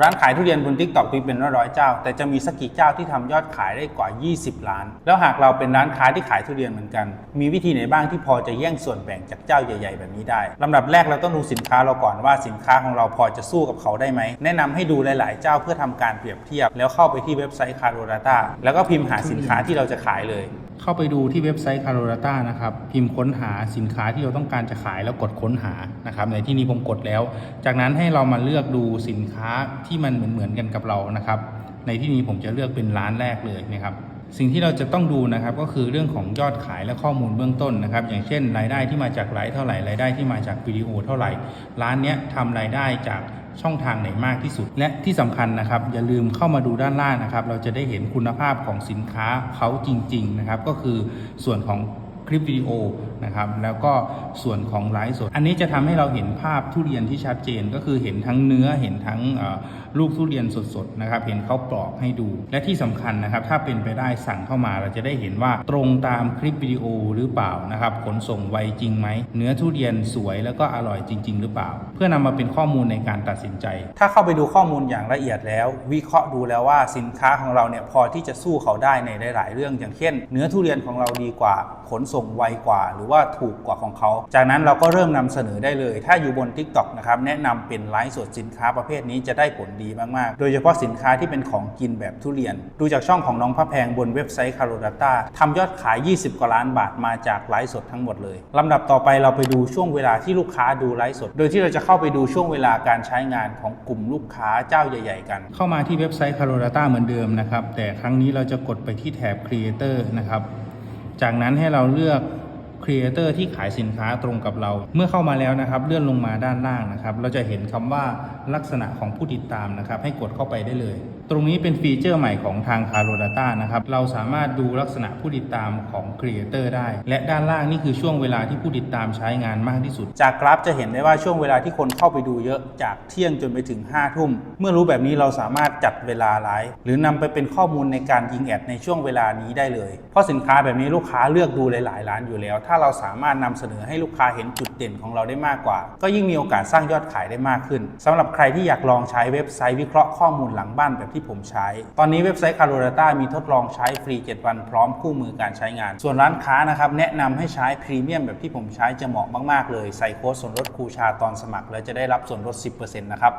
ร้านขายทุเรียนบน t ิ k t o k มีเป็นร้อยๆเจ้า แต่จะมีสักกี่เจ้าที่ทำยอดขายได้กว่า 20 ล้าน แล้วหากเราเป็นร้านค้าที่ขายทุเรียนเหมือนกัน มีวิธีไหนบ้างที่พอจะแย่งส่วนแบ่งจากเจ้าใหญ่ๆ แบบนี้ได้ลำดับแรกเราต้องดูสินค้าเราก่อนว่าสินค้าของเราพอจะสู้กับเขาได้ไหม แนะนำให้ดูหลายๆ เจ้าเพื่อทำการเปรียบเทียบ แล้วเข้าไปที่เว็บไซต์ c a r o d a t a แล้วก็พิมพ์หาสินค้าที่เราจะขายเลย เข้าไปดูที่เว็บไซต์ c a r o d a t a นะครับ พิมพ์ค้นหาสินค้าที่เราต้องการจะขายแล้วกดค้นหานะครับ ในที่นี้ผมกดแล้ว จากนั้นให้เรามาเลือกดูสินค้าที่มันเหมือนเหมือนๆกันกับเรานะครับ ในที่นี้ผมจะเลือกเป็นร้านแรกเลยนะครับ สิ่งที่เราจะต้องดูนะครับก็คือเรื่องของยอดขายและข้อมูลเบื้องต้นนะครับ อย่างเช่น รายได้ที่มาจากไลฟ์เท่าไหร่รายได้ที่มาจากวิดีโอเท่าไหร่ ร้านเนี้ยทำรายได้จากช่องทางไหนมากที่สุด และที่สำคัญนะครับ อย่าลืมเข้ามาดูด้านล่างนะครับ เราจะได้เห็นคุณภาพของสินค้าเขาจริง ๆ นะครับ ก็คือส่วนของ คลิปวิดีโอนะครับแล้วก็ส่วนของไลฟ์สด อันนี้จะทำให้เราเห็นภาพทุเรียนที่ชัดเจนก็คือเห็นทั้งเนื้อเห็นทั้งลูกทุเรียนสดๆนะครับเห็นเขาปลอกให้ดู และที่สำคัญนะครับถ้าเป็นไปได้สั่งเข้ามาเราจะได้เห็นว่าตรงตามคลิปวิดีโอหรือเปล่านะครับขนส่งไวจริงไหมเนื้อทุเรียนสวยแล้วก็อร่อยจริง ๆ หรือเปล่า เพื่อนำมาเป็นข้อมูลในการตัดสินใจ ถ้าเข้าไปดูข้อมูลอย่างละเอียดแล้ว วิเคราะห์ดูแล้วว่าสินค้าของเราเนี่ยพอที่จะสู้เขาได้ในหลาย ๆ เรื่องอย่างเช่น เนื้อทุเรียนของเราดีกว่าขนส่งไวกว่า หรือว่าถูกกว่าของเขา จากนั้นเราก็เริ่มนำเสนอได้เลย ถ้าอยู่บน Tik t o อกนะครับแนะนำเป็นไลฟ์สดสินค้าประเภทนี้จะได้ผลดีมาก ๆ โดยเฉพาะสินค้าที่เป็นของกินแบบทุเรียน ดูจากช่องของน้องพระแพงบนเว็บไซต์ c a r o d a t a ทำยอดขาย 20 กว่าล้านบาทมาจากไลฟ์สดทั้งหมดเลยลำดับต่อไปเราไปดูช่วงเวลาที่ลูกค้าดูไลฟ์สด โดยที่เราจะเข้าไปดูช่วงเวลาการใช้งานของกลุ่มลูกค้าเจ้าใหญ่ ๆ กัน เข้ามาที่เว็บไซต์ c a r o d a t a เหมือนเดิมนะครับแต่ครั้งนี้เราจะกดไปที่แถบ Creator นะครับ จากนั้นให้เราเลือก ครีเอเตอร์ที่ขายสินค้าตรงกับเรา เมื่อเข้ามาแล้วนะครับ เลื่อนลงมาด้านล่างนะครับ เราจะเห็นคำว่าลักษณะของผู้ติดตามนะครับ ให้กดเข้าไปได้เลย ตรงนี้เป็นฟีเจอร์ใหม่ของทาง c a r o d a t a นะครับ เราสามารถดูลักษณะผู้ติดตามของครีเอเตอร์ได้ และด้านล่างนี่คือช่วงเวลาที่ผู้ติดตามใช้งานมากที่สุด จากกราฟจะเห็นได้ว่าช่วงเวลาที่คนเข้าไปดูเยอะจากเที่ยงจนไปถึง5ทุ่ม เมื่อรู้แบบนี้เราสามารถจัดเวลาไลฟ์หรือนำไปเป็นข้อมูลในการยิงแอดในช่วงเวลานี้ได้เลย เพราะสินค้าแบบนี้ลูกค้าเลือกดูหลาย ๆ ร้านอยู่แล้วถ้าเราสามารถนำเสนอให้ลูกค้าเห็นจุดเด่นของเราได้มากกว่า ก็ยิ่งมีโอกาสสร้างยอดขายได้มากขึ้นสำหรับใครที่อยากลองใช้เว็บไซต์วิเคราะห์ข้อมูลหลังบ้านแบบที่ผมใช้ ตอนนี้เว็บไซต์ c a r o d a t a มีทดลองใช้ฟรี 7 วันพร้อมคู่มือการใช้งาน ส่วนร้านค้านะครับแนะนำให้ใช้พรีเมียมแบบที่ผมใช้จะเหมาะมากๆเลยใส่โค้ดส่วนลดครูชาตอนสมัคร แล้วจะได้รับส่วนลด 10%นะครับ